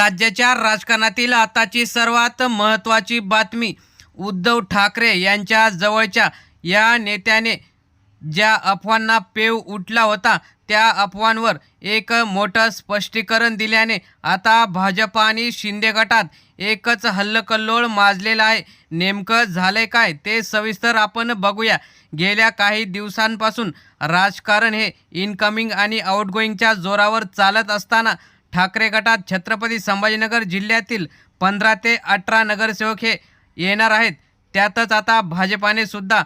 राज्याच्या राजकारणातील आताची सर्वात महत्त्वाची बातमी उद्धव ठाकरे यांच्या जवळच्या या नेत्याने ज्या अफवांना पेव उठला होता त्या अफवांवर एक मोठं स्पष्टीकरण दिल्याने आता भाजप आणि शिंदे गटात एकच हल्लकल्लोळ माजलेला आहे. नेमकं झालंय काय ते सविस्तर आपण बघूया. गेल्या काही दिवसांपासून राजकारण हे इनकमिंग आणि आउटगोईंगच्या जोरावर चालत असताना ठाकरे गटात छत्रपती संभाजीनगर जिल्ह्यातील पंधरा ते अठरा नगरसेवक हे येणार आहेत. त्यातच आता भाजपाने सुद्धा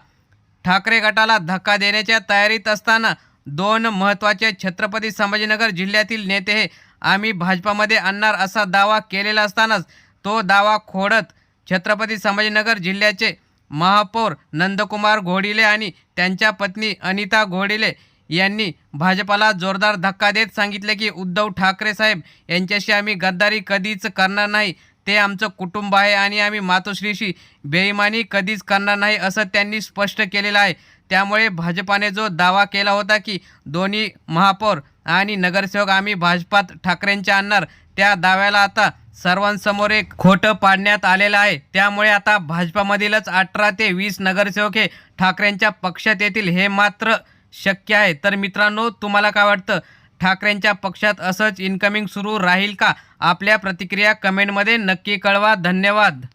ठाकरे गटाला धक्का देण्याच्या तयारीत असताना दोन महत्त्वाचे छत्रपती संभाजीनगर जिल्ह्यातील नेते हे आम्ही भाजपामध्ये आणणार असा दावा केलेला असतानाच तो दावा खोडत छत्रपती संभाजीनगर जिल्ह्याचे महापौर नंदकुमार घोडिले आणि त्यांच्या पत्नी अनिता घोडिले यांनी भाजपाला जोरदार धक्का देत सांगितले की उद्धव ठाकरे साहेब यांच्याशी आम्ही गद्दारी कधीच करणार नाही. ते आमचं कुटुंब आहे आणि आम्ही मातोश्रीशी बेईमानी कधीच करणार नाही असं त्यांनी स्पष्ट केलेलं आहे. त्यामुळे भाजपाने जो दावा केला होता की दोन्ही महापौर आणि नगरसेवक आम्ही भाजपात ठाकरेंच्या आणणार त्या दाव्याला आता सर्वांसमोर एक खोटं पाडण्यात आलेलं आहे. त्यामुळे आता भाजपामधीलच अठरा ते वीस नगरसेवक हे ठाकरेंच्या पक्षात येतील हे मात्र शक्य आहे. तर मित्रांनो तुम्हाला काय वाटतं? ठाकरेंच्या पक्षात असंच इन्कमिंग सुरू राहील का? आपल्या प्रतिक्रिया कमेंटमध्ये नक्की कळवा. धन्यवाद.